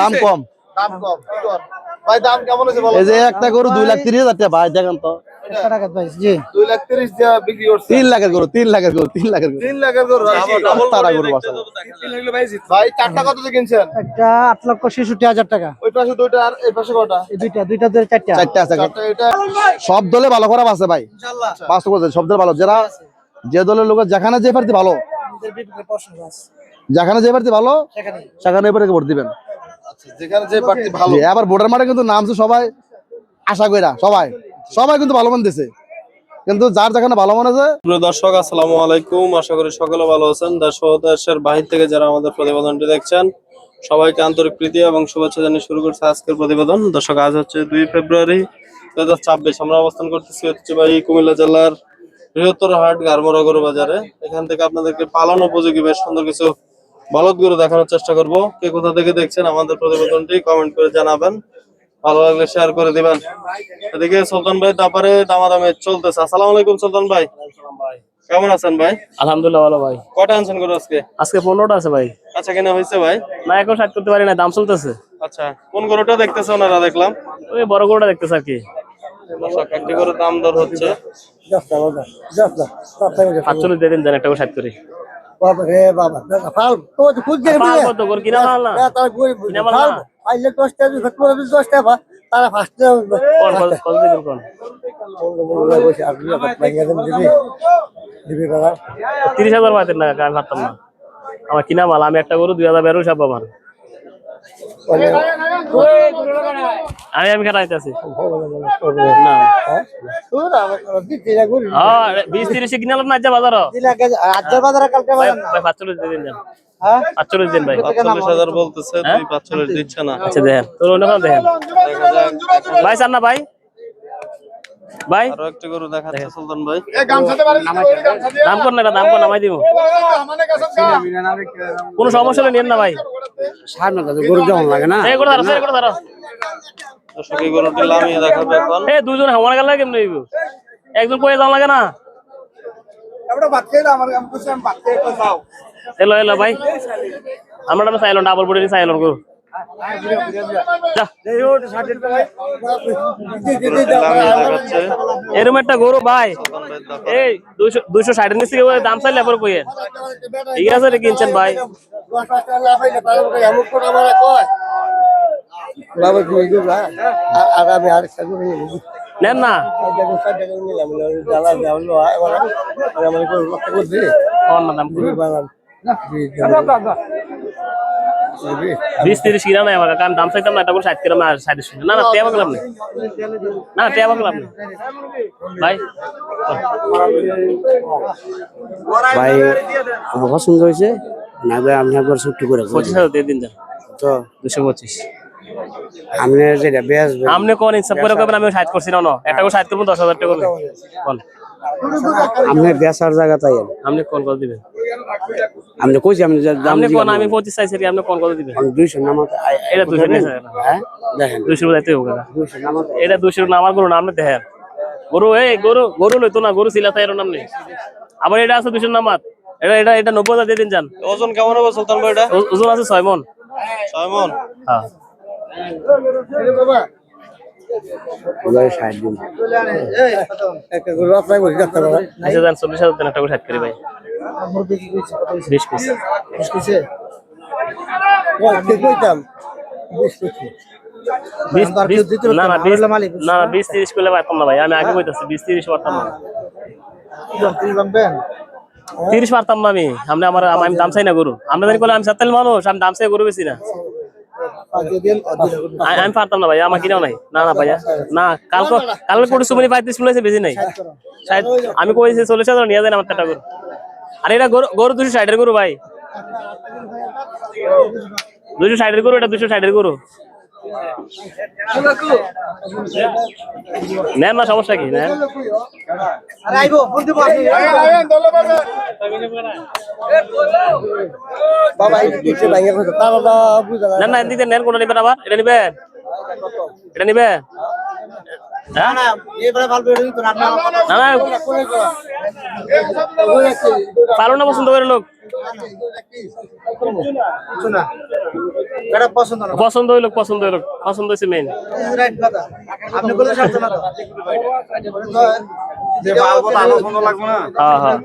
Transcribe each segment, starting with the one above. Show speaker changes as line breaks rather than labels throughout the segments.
দাম কম।
দাম কম ভাই দাম কেমন হয়েছে বলো?
এই যে একটা গরু দুই লাখ তিরিশ হাজার টাকা ভাই দেখেন তো। তিন লাখের গরু তিন লাখের গরু তিন লাখের গরু।
তিন লাখের গরু
তারা গরু
ভাই চারটা কত কিনছেন?
একটা আট লক্ষ ছেষট্টি হাজার টাকা।
ওই পাশে দুইটা আর এই পাশে কটা?
দুইটা দুইটা ধরে চারটা।
চারটে আছে। সব দলে ভালো খারাপ আছে ভাই। বাস্তব সব দলে ভালো। যারা যে দলের লোক যেখানে যে প্রার্থী ভালো যেখানে যে প্রার্থী ভালো সেখানে। এবারে ভোট দিবেন।
যেখানে যে প্রার্থী ভালো।
জি, আবার ভোটার মাঠে কিন্তু নামছে সবাই আশা কইরা সবাই। সবাই কিন্তু ভালো মান দিছে কিন্তু যার যেখানে ভালো মনে আছে
প্রিয় দর্শক আসসালামু আলাইকুম। আশা করি সকলে ভালো আছেন। দেশ ও দেশের বাহির থেকে যারা আমাদের প্রতিবেদনটি দেখছেন সবাইকে আন্তরিক প্রীতি এবং শুভেচ্ছা জানিয়ে শুরু করছে আজকের প্রতিবেদন। দর্শক আজ হচ্ছে দুই ফেব্রুয়ারি দুই হাজার ছাব্বিশ। আমরা অবস্থান করতেছি হচ্ছে ভাই কুমিল্লা জেলার বৃহত্তর হাট বাজারে এখান থেকে আপনাদেরকে পালন উপযোগী বেশ সুন্দর কিছু বলদ গরু দেখানোর চেষ্টা করব। কে কোথা থেকে দেখছেন আমাদের প্রতিবেদনটি কমেন্ট করে জানাবেন। ভালো লাগলে শেয়ার করে দিবেন। এদিকে সুলতান ভাই তারপরে দামাদামে চলতেছে। আসসালামু আলাইকুম সুলতান ভাই। কেমন আছেন ভাই?
আলহামদুলিল্লাহ ভালো ভাই।
কয়টা আনছেন গরু আজকে?
আজকে পনেরোটা আছে ভাই।
আচ্ছা কেনা হয়েছে ভাই?
না এখন সাইড করতে পারি না দাম চলতেছে।
আচ্ছা কোন গরুটা দেখতেছে ওনারা দেখলাম?
ওই বড় গরুটা দেখতেছে আর কি।
একটি গরুর দাম দর হচ্ছে।
সাতচল্লিশ দিয়ে দিন দেন একটা করে সাইড করে।
রে বাবা ফাল তো খুদ
পাল কত গরু কিনা মাল না?
পাইলে তারা
কোন? তিরিশ হাজার পাইতেন না আমার কিনা মাল আমি একটা গরু দুই হাজার বেরো সব আমার। আমি আমি খাটাইতেছি না। হ্যাঁ বিশ তিরিশে কিনা না যা বাজার
আজকের বাজারে কালকে
ভাই পাঁচচল্লিশ দিন
হ্যাঁ?
পাঁচচল্লিশ দিন ভাই।
পাঁচচল্লিশ হাজার বলতেছে দুই পাঁচচল্লিশ দিচ্ছে না।
আচ্ছা দেখেন তোর অন্য কোনো দেখেন ভাই চান না ভাই। ভাই।
আরও একটি গরু দেখাচ্ছে সুলতান ভাই।
দাম কর না এটা দাম কর নামাই দিব। কোনো সমস্যা হলে নিন না ভাই।
গরু যেমন লাগে না।
এই গরু ধরো এই করে ধরো
দর্শক এই গরুটি লামিয়ে দেখাবে এখন।
এই দুজন হামার গেল কেমন একজন কয়ে যাওয়া লাগে না। এলো এলো ভাই। আমরা চাইলাম ডাবল বডি গরু। ভাই
সুলতান ভাই। দেখো।
এই দুইশো দুইশো ষাট নিচে দাম চাইলে এবার কইয়ে। ঠিক আছে রে কিনছেন ভাই। নেন না। দাম বিশ তিরিশ কিনা নাই কারণ দাম চাইতাম না এটা করে ষাট কিনা আর ষাট শুনে না না টেবা গেলাম না না গেলাম না ভাই
ভাই আমার পছন্দ হয়েছে না ভাই আপনি একবার ছুটি করে।
পঁচিশ হাজার দিয়ে দিন
তো?
দুশো পঁচিশ।
আপনি যেটা বেচবেন।
আপনি কোন ইনসাফ করে করবেন আমি ষাট করছি না না একটা করে ষাট করব দশ হাজার টাকা
আপনি বেচার জায়গা তাই
আপনি কোন কত দিবেন?
আপনি কইছি যে দাম
আপনি কোন আমি পঁচিশ চাইছি আপনি কোন কত দিবেন?
আমি দুইশো নামাতে
এটা দুশো নিয়েছে
হ্যাঁ? দেখেন।
দুশো যাইতে হবে। না
দুইশো নামাতে
এটা দুশো নামার গরু নাম দেখেন। গরু এই গরু গরু লইতো না গরু সিলা এর নাম নেই। আবার এটা আছে দুশো নামার এটা এটা এটা নব্বই হাজার দিয়ে দিন যান।
ওজন কেমন হবে সুলতান ভাই এটা
ওজন আছে ছয় মন।
ছয় মন।
হ্যাঁ।
ওই ষাট দিন।
আচ্ছা যান চল্লিশ হাজার দেন একটা করে না না বিশ তিরিশ করলে পারতাম না ভাই। আমি আগে বইতেছি বিশ তিরিশ পারতাম না। তিরিশ পারতাম না আমি। আমি আমার আমি দাম চাই না গরু আমরা জানি করলে আমি সাতাল মানুষ আমি দাম চাই গরু বেশি না। আমি আমি পারতাম না ভাই আমার কিনাও নাই। না না ভাইয়া। না কালকে কালকে কোটি সুমনি পঁয়ত্রিশ বেশি নাই। আমি কইছি চল্লিশ হাজার নিয়ে যান আমার টাকা গরু। আর এটা গরু দুশো ষাটের গরু ভাই। দুশো ষাটের গরু, এটা দুশো ষাটের গরু। নেন না, সমস্যা কি? নেন। নেন না, এদিকে নেন কোনটা নিবেন আবার? এটা নিবেন? এটা নিবে হ্যাঁ? না না পালন না পছন্দ করে লোক। পছন্দ হইল পছন্দ হইল পছন্দ হয়েছে মেন
আপনি বলে সাথে না
যে মালবো তারও পছন্দ লাগবে না?
হ্যাঁ হ্যাঁ।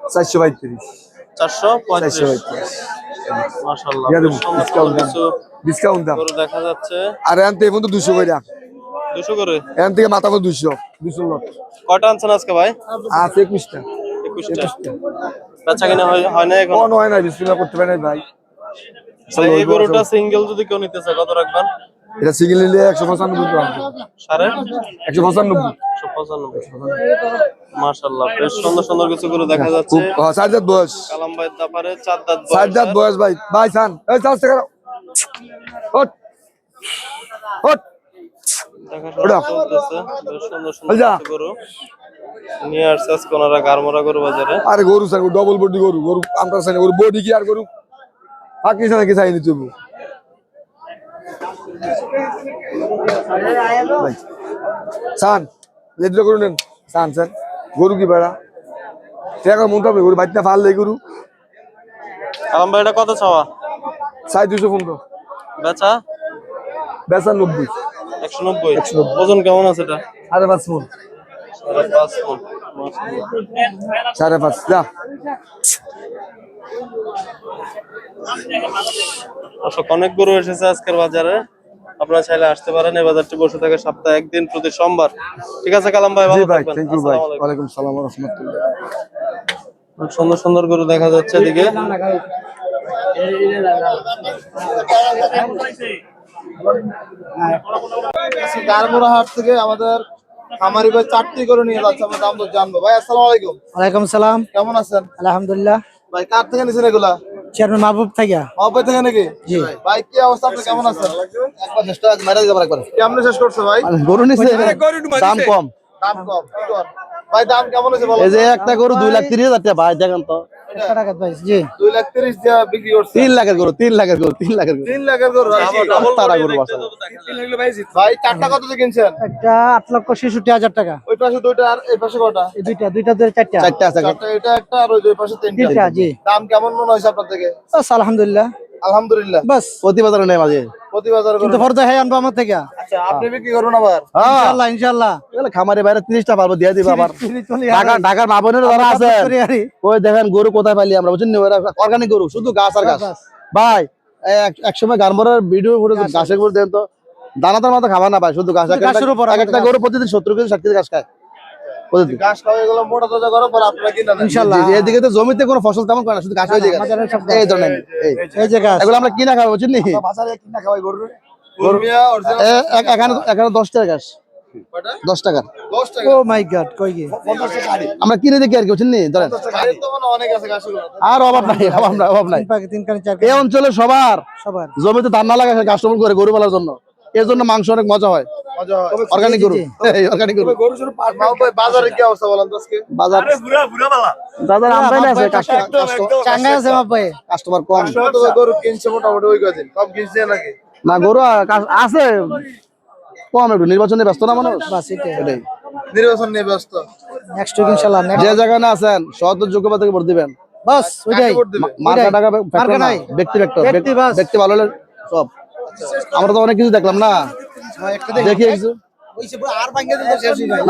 তো
চারশো পঁয়ত্রিশ।
চারশো পঁয়ত্রিশ। মাশাল্লাহ
ডিসকাউন্ট দাম
দেখা যাচ্ছে।
আর এখান থেকে এখন তো দুশো করে।
দুশো করে?
এখান থেকে মাথা করে দুশো। দুশো
কটা আনছেন আজকে ভাই?
আছে একুশটা।
একুশটা। বেচা কিনা হয় হয় না এখন?
হয় না বিসমিল্লাহ করতে পারে না ভাই।
ভাই, এই গরুটা সিঙ্গেল যদি কেউ নিতে চায় কত রাখবেন?
এটা সিঙ্গেল নিলে একশো পঁচানব্বই টাকা।
সাড়ে?
একশো পঁচানব্বই।
সুন্দর সুন্দর কিছু দেখা যাচ্ছে।
হ্যাঁ, চার দাঁত বয়স।
কালাম ভাই দাপারে চার দাঁত
চার দাঁত বয়স ভাই। ভাই সান এই চার টাকা ওট ওট
দেখাশোনা
ওটা।
চলতেছে। বেশ সুন্দর সুন্দর
ওই যা।
কিছু গরু
আরে চাই ডবল বডি গরু। গরু আমরা চাই গরু বডি কি আর গরু? পাকিস্তানে কি চাইনি সান লেদ্র গরু নেন। সান সান গরু কি বেড়া টাকা মন হবে গরু বাইতে ফাললে গরু।
কালাম ভাই এটা কত চাওয়া?
সাড়ে দুশো পনেরো।
বেচা?
বেচার নব্বই।
একশো নব্বই? একশো ওজন কেমন আছে এটা?
সাড়ে পাঁচ মন।
সাড়ে পাঁচ।
যা।
অনেক গরু এসেছে আজকের বাজারে। আপনারা চাইলে আসতে পারেন এই বাজারটি বসে থাকে সপ্তাহে একদিন প্রতি সোমবার। ঠিক আছে কালাম ভাই ভালো
ভাই
থাকবেন।
থ্যাংক ইউ ভাই।
আসসালামু আলাইকুম।
ওয়ালাইকুম সালাম রহমতুল্লাহ।
সুন্দর সুন্দর গরু দেখা যাচ্ছে এদিকে।
গারমোড়া হাট থেকে আমাদের ভাই চারটি করে নিয়ে যাচ্ছে আমরা দাম দর জানব। ভাই আসসালামু আলাইকুম।
ওয়ালাইকুম সালাম।
কেমন আছেন?
আলহামদুলিল্লাহ।
ভাই কার থেকে নিছেন এগুলা?
চেয়ারম্যান মাহবুব থাকিয়া
মাহবুব থেকে নাকি?
জি।
ভাই কি অবস্থা? আপনি কেমন আছেন?
একবার চেষ্টা মেরে দিতে একবার
কেমনে শেষ করছে ভাই?
গরু নিছে। দাম কম।
দাম কম। ভাই দাম কেমন আছে বলো?
এই যে একটা গরু দুই লাখ তিরিশ হাজার টাকা ভাই দেখেন তো।
টাকা জি।
লাখ বিক্রি করছে।
তিন লাখের গরু তিন লাখের গরু তিন লাখের গরু।
তিন লাখের গরু।
তারা গরু বাসা।
ভাই চারটা কত দিয়ে কিনছেন?
একটা আট লক্ষ ছেষট্টি হাজার টাকা।
ওই পাশে দুইটা আর এই পাশে কটা
এই দুইটা দুইটা দুই চারটা।
চারটা আছে।
চারটা এটা একটা আর ওই দুই পাশে তিনটা।
তিনটা জি।
দাম কেমন মনে হয়েছে আপনার থেকে?
বাস, আলহামদুলিল্লাহ।
আলহামদুলিল্লাহ।
বাস।
প্রতি বাজারে নেই মাঝে।
প্রতি বাজার
কিন্তু ফর্দা হ্যাঁ আনব আমার থেকে।
আচ্ছা আপনি বিক্রি করুন আবার।
হ্যাঁ। খামারে বাইরে তিরিশটা পারব দিয়ে দিবা আবার।
চলি, চলি,
ঢাকা ঢাকার মা বোনেরা যারা। ওই দেখেন গরু কোথায় পাইলি আমরা? বুঝছেন অর্গানিক গরু শুধু গাছ আর গাছ
গাছ।
ভাই এক- এক সময় গানমরার ভিডিও গাছের গরু দেন তো। দানাদার মতো খাবার না ভাই শুধু গাছ
গাছের উপর,
এক একটা গরু প্রতিদিন সত্তর কেজি ষাট কেজি ঘাস খায়।
ঘাস খাওয়া এগুলো মোটা তাজা করো পর আপনারা কিনা নেন
ইনশাল্লাহ।
জি, জি, এদিকে তো জমিতে কোনো ফসল তেমন করে না শুধু গাছ হয়ে যায়
আমাদের সব গাছ।
এই ধরনের এই।
এই যে গাছ।
এগুলো আমরা কিনা খাব বুঝছেন
বাজারে কিনা খাওয়াই গরু গরমিয়া অরিজিনাল
এ- এক- এখানে এখানে দশ টাকা ঘাস দশ টাকার।
ও মাই গড কই গিয়ে?
50 টাকা গাড়ি
আমরা কিনে দেখি আর কি বুঝছেন ধরেন।
মানে অনেক আছে ঘাসগুলো
আর অভাব নাই অভাব নাই অভাব নাই।
তিন পাকে চার
এই অঞ্চলে সবার।
সবার।
জমিতে ধান না ঘাস রোপণ করে গরু পালার জন্য। এর জন্য মাংস অনেক মজা হয়। অর্গানিক গরু। অর্গানিক গরু।
গরু শুধু পাট মাও ভাই বাজারে কি অবস্থা বলেন আজকে?
বাজার বাজার আমদানি আছে
চাঙ্গা আছে আমার
কাস্টমার কম।
গরু কিনছে মোটামুটি ওই কদিন। কম কিনছে নাকি?
না গরু আছে। কম একটু নির্বাচনে ব্যস্ত না মানুষ
বাস এটাই।
এটাই।
নির্বাচন নিয়ে ব্যস্ত।
নেক্সট উইক ইনশাআল্লাহ
যে জায়গায় না আছেন সহজ যোগ্যতা থেকে ভোট দিবেন।
বাস ওইটাই।
কাকে
মার্কা টাকা ফ্যাক্টর না।
নাই।
ব্যক্তি ফ্যাক্টর
ব্যক্তি
ভালো সব। আমরা তো অনেক কিছু দেখলাম না। দেখি।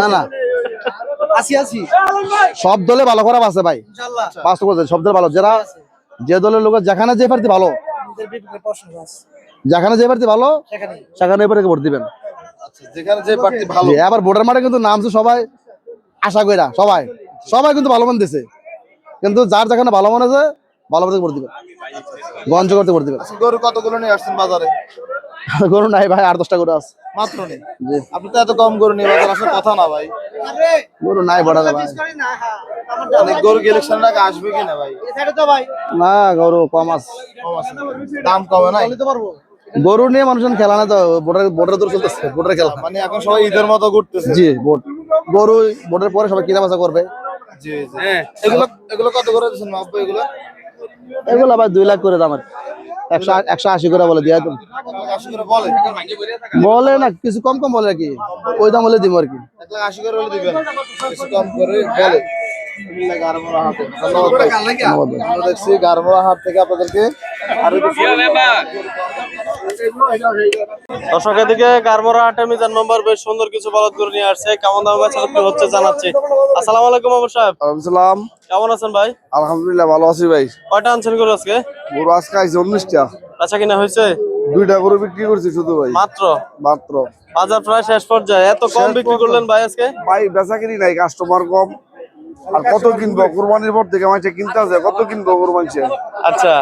না না।
আসি আসি।
সব দলে ভালো খারাপ আছে ভাই। সব দলে ভালো। যারা যে দলের লোক যেখানে যে প্রার্থী ভালো। যেখানে যে প্রার্থী ভালো সেখানে। এবার ভোট দিবেন।
আচ্ছা পার্টি
আবার ভোটার মাঠে কিন্তু নামছে সবাই। আশা কইরা সবাই। সবাই কিন্তু ভালো মনে দিছে কিন্তু যার যেখানে ভালো মনে আছে ভালো মনে ভোট দিবেন। গঞ্জ করতে ভোট দিবেন
গরু কতগুলো নিয়ে আসছেন বাজারে?
গরু নাই ভাই আট দশটা গরু আছে।
মাত্র নেই?
জি।
আপনি তো এত কম গরু নিয়ে বাজার আসার কথা না ভাই।
গরু নাই বড়ারে ভাই।
অনেক গরু ইলেকশন আগে আসবে কিনা ভাই?
না গরু কম আছে।
কম আছে। দাম কমে নাই?
গরু নিয়ে মানুষজন খেলা না তো ভোটার ভোটার দূর চলতেছে ভোটার খেলা।
মানে এখন সবাই ঈদের মতো ঘুরতেছে।
জি ভোট। গরু ভোটের পরে সবাই কিনা বেচা করবে।
জি জি। এগুলো এগুলো কত করে দিচ্ছেন মাপবো এগুলো?
এগুলো আবার দুই লাখ করে দাম।
একশো একশো আশি করে বলে দিয়া
বলে
না কিছু কম কম বলে আর কি। ওই দাম হলে দিব আর কি।
দেখছি গারমোড়া হাট থেকে আপনাদেরকে আরও
দর্শক এদিকে কারমোরা হাটে মিজান মেম্বার বেশ সুন্দর কিছু বলদ করে নিয়ে আসছে। কেমন দাম বেচা বিক্রি হচ্ছে জানাচ্ছি। আসসালামু আলাইকুম বাবু সাহেব।
সালাম
কেমন আছেন ভাই?
আলহামদুলিল্লাহ ভালো আছি ভাই।
কয়টা আনছেন করে আজকে?
গরু আজকে আইছে উনিশটা।
আচ্ছা কিনা হয়েছে?
দুইটা গরু বিক্রি করছি শুধু ভাই।
মাত্র?
মাত্র।
বাজার প্রায় শেষ পর্যায়ে। এত কম বিক্রি করলেন ভাই আজকে?
ভাই বেচা কিনি নাই কাস্টমার কম। আর কত কিনবো? কোরবানির পর থেকে মানুষে কিনতে আছে কত কিনবো গরু মানুষে
আচ্ছা।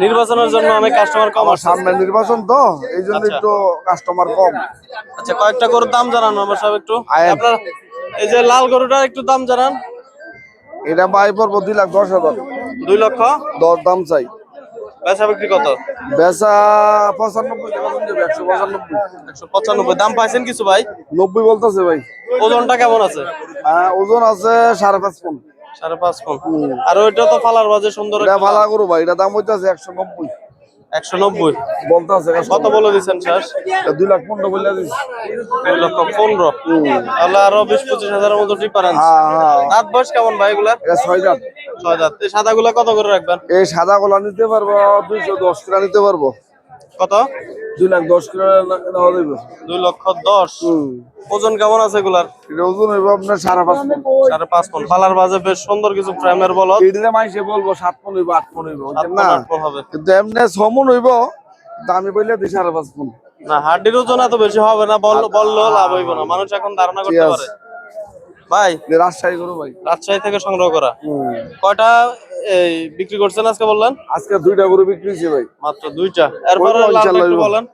নির্বাচনের জন্য অনেক কাস্টমার কম
আমার সামনে নির্বাচন তো এই জন্য
আচ্ছা।
একটু কাস্টমার কম।
আচ্ছা কয়েকটা গরুর দাম জানান মেম্বার সাহেব একটু। আপনার এই যে লাল গরুটার একটু দাম জানান।
এটা ভাই পড়ব দুই লাখ দশ হাজার।
দুই লক্ষ?
দশ দাম চাই।
বেচা বিক্রি কত?
বেচা পঁচানব্বই টাকা দাম একশো পঁচানব্বই।
একশো পঁচানব্বই। দাম পাইছেন কিছু ভাই?
নব্বই বলতেছে ভাই।
ওজনটা কেমন আছে?
হ্যাঁ, ওজন আছে সাড়ে পাঁচ পন।
সাড়ে পাঁচ পন আর ওইটা তো ফালার বাজে সুন্দর
এটা ভালো করু ভাই এটা দাম হইতেছে একশো নব্বই।
একশো নব্বই?
বলতেছে
কত বলে দিচ্ছেন
দুই লাখ পনেরো দিছি।
দুই লক্ষ পনেরো। তাহলে আরও বিশ পঁচিশ হাজারের মতো ডিফারেন্স
হ্যাঁ হ্যাঁ।
দাঁত বয়স কেমন ভাই
এটা ছয়
ছয় দাঁত। এই সাদা গুলা কত করে রাখবেন?
এই সাদা গোলা নিতে পারব দুইশো দশ কিলো নিতে পারব।
কত?
দুই লাখ দশ কিলো
দুই লক্ষ দশ। ওজন কেমন আছে এগুলার?
ওজন হইব আপনার সাড়ে পাঁচ
সাড়ে পাঁচ পন ফালার বাজে বেশ সুন্দর কিছু
মাইসে বলব সাত পন হইব আট পন হইব
সাত
বুঝছেন
পন,
না
হবে।
কিন্তু এমনি ছমন হইব দামি বললে দিই সাড়ে পাঁচ পন
না হাড্ডির ওজন এত বেশি হবে না বল বললেও লাভ হইব না। মানুষ এখন ধারণা করতে পারে। ভাই।
রাজশাহী করো ভাই।
রাজশাহী থেকে সংগ্রহ করা। কয়টা এই বিক্রি করছেন আজকে বললেন?
আজকে দুইটা গরু বিক্রি হয়েছে ভাই।
মাত্র দুইটা। এরপরে। বলেন।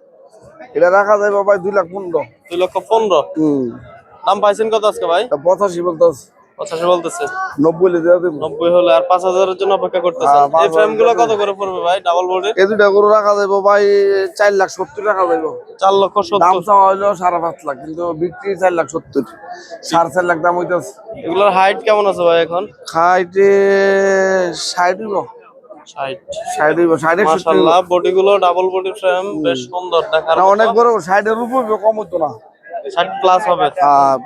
এটা রাখা যাবে ভাই দুই লাখ পনেরো।
দুই লক্ষ পনেরো।
হম।
দাম পাইছেন কত আজকে ভাই?
পঁচাশি বলতেছে
পঁচাশি বলতেছে।
নব্বই লিটার
নব্বই হলে আর পাঁচ হাজারের জন্য অপেক্ষা করতেছেন
হ্যাঁ,
এই
ফ্রেমগুলো
কত করে পড়বে ভাই? ডাবল বোর্ডের
এই দুইটা গরু রাখা যাবে ভাই চার লাখ সত্তর রাখা যাবে
চার লক্ষ
দাম
সত্তর
চাওয়া হইল সাড়ে পাঁচ লাখ কিন্তু বিক্রি চার লাখ সত্তর। সাড়ে চার লাখ দাম হইতেছে।
এগুলোর হাইট কেমন আছে ভাই এখন?
খাইতে ষাট হইব। অনেক বড় ষাটের উপর কম হইতো না।
ষাট প্লাস হবে।
আহ,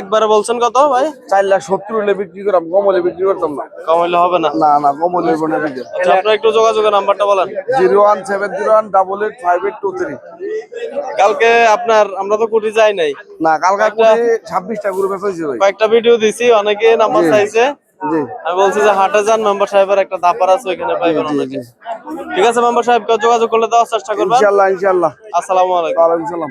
একবারে বলছেন কত ভাই?
চার লাখ সত্তর হইলে বিক্রি করতাম কম হলে বিক্রি করতাম না।
কম হইলে হবে না?
না না কম হলে হইব না বিক্রি।
আচ্ছা আপনার একটু যোগাযোগের নাম্বারটা বলেন।
Zero one seven zero one double eight five eight two three.
কালকে আপনার আমরা তো কুটি যাই নাই।
না কালকা করে ছাব্বিশটা গ্রুপে হয়েছে ভাই
কয়েকটা ভিডিও দিছি অনেকে নাম্বার চাইছে। আমি বলছি যে হাটে যান মেম্বার সাহেবের একটা দাপার আছে ওইখানে পাইবেন অনেকে। ঠিক আছে মেম্বার সাহেব কেউ যোগাযোগ করলে দেওয়ার চেষ্টা করবেন।
ইনশাল্লাহ ইনশাল্লাহ।
আসসালামু আলাইকুম।
ওয়ালাইকুম সালাম।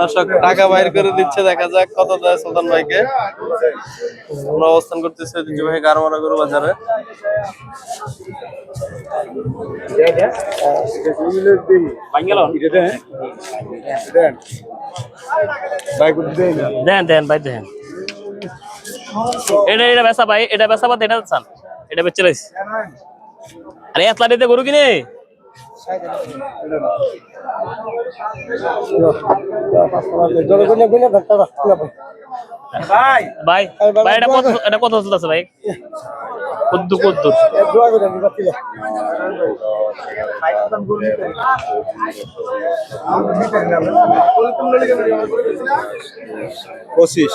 দর্শক টাকা বাইর করে দিচ্ছে, দেখা যাক কত দেয় সুলতান ভাইকে। আমরা অবস্থান করতেছি ঐতিহ্যবাহী গারমারা গরু বাজারে
দেন দেন, ভাই, দেন। এটা এটা বেসা ভাই, এটা বেসা বাদ এটা চান। এটা বেচে লাইছি। আরে এতলা দিতে গরু কিনে? ভাই ভাই এটা কত এটা কত চলতেছে ভাই? কদ্দু কদ্দু
পঁচিশ।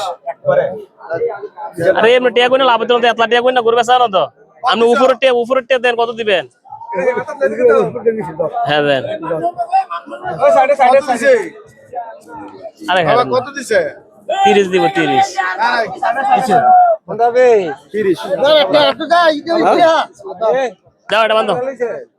আরে এমনি টিয়া কইনা লাভ দিলে এতলা টিয়া কইনা না তো আপনি উপরের টিয়া উপরের টিয়া দেন কত দিবেন? হ্যাঁ আরে হ্যাঁ
কত দিছে?
তিরিশ দিব তিরিশ। যাও এটা বান্ধব
দর্শক এই গরু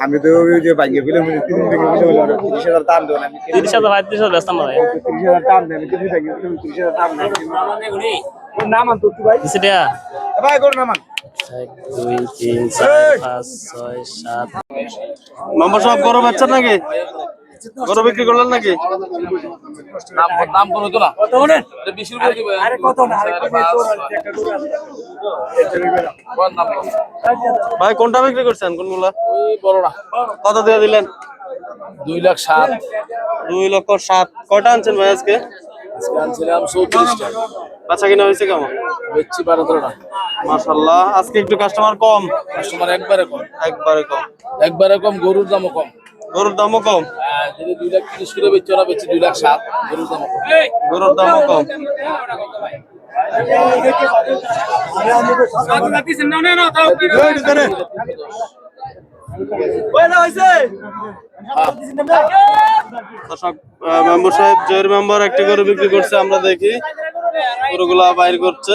আমি তো
যে বাইকে ফেলে মানে তিরিশ টাকা ফেলে হলো ওরা তিরিশ হাজার দাম দেবো না আমি
তিরিশ হাজার ভাই তিরিশ হাজার ব্যস্ত আমরা
তিরিশ হাজার দাম দেয় আমি তিরিশ হাজার দাম দেয় নাম ভাই। ভাই নাম আন।
এক দুই তিন চার পাঁচ ছয় সাত।
সব গরু বাচ্চা নাকি? গরু বিক্রি করলেন নাকি? ভাই কোনটা বিক্রি করছেন? কোনগুলা? কত দিয়ে দিলেন?
দুই লাখ সাত।
দুই লক্ষ সাত। কয়টা আনছেন ভাই আজকে?
আনছিলাম চৌত্রিশটা
বাচ্চা কিনা হয়েছে কেমন?
বেচছি বারো তেরোটা
মাশাল্লাহ আজকে একটু কাস্টমার কম।
কাস্টমার একবারে কম।
একবারে কম।
একবারে কম গরুর দামও কম।
গরুর দামও কম।
যদি দুই লাখ তিরিশ করে বেচছি ওরা বেচছি দুই লাখ সাত। গরুর দামও কম।
গরুর দামও কম। মেম্বার সাহেব জয়ের মেম্বার একটি গরু বিক্রি করছে আমরা দেখি। গরুগুলা বাইর করছে।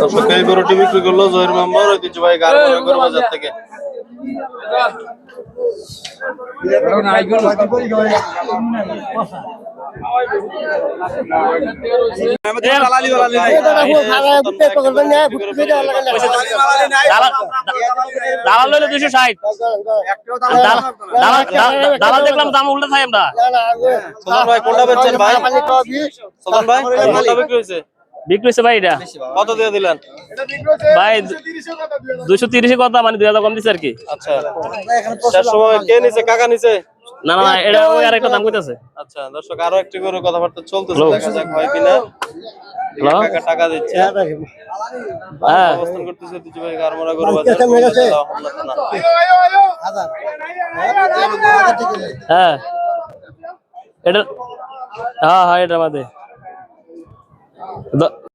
দর্শক এই গরুটি বিক্রি করল জয়ের মেম্বার ঐতিহ্যবাহী গারবাড়ি গরু বাজার থেকে।
দালাল লইলে দুশো ষাট। দালাল দেখলাম দাম উল্টে থাই আমরা।
ভাই কোনটা বেচছেন ভাই? সোদন ভাই কোনটা বিক্রি হয়েছে?
বিক্রি হয়েছে ভাই এটা?
কত দিয়ে দিলেন?
ভাই দুশো তিরিশে কথা মানে দুই হাজার কম দিচ্ছে আর কি।
আচ্ছা। সময় কে নিছে? কাকা নিছে?
না না এটা ওই আর একটা দাম কইতেছে।
আচ্ছা দর্শক আরও একটি করে কথাবার্তা চলতেছে দেখা যাক হয় কিনা। কাকা টাকা দিচ্ছে।
হ্যাঁ
অবস্থান করতেছে গরু বাজার। থানা।
হ্যাঁ। এটা হ্যাঁ হ্যাঁ এটা আমাদের। দ-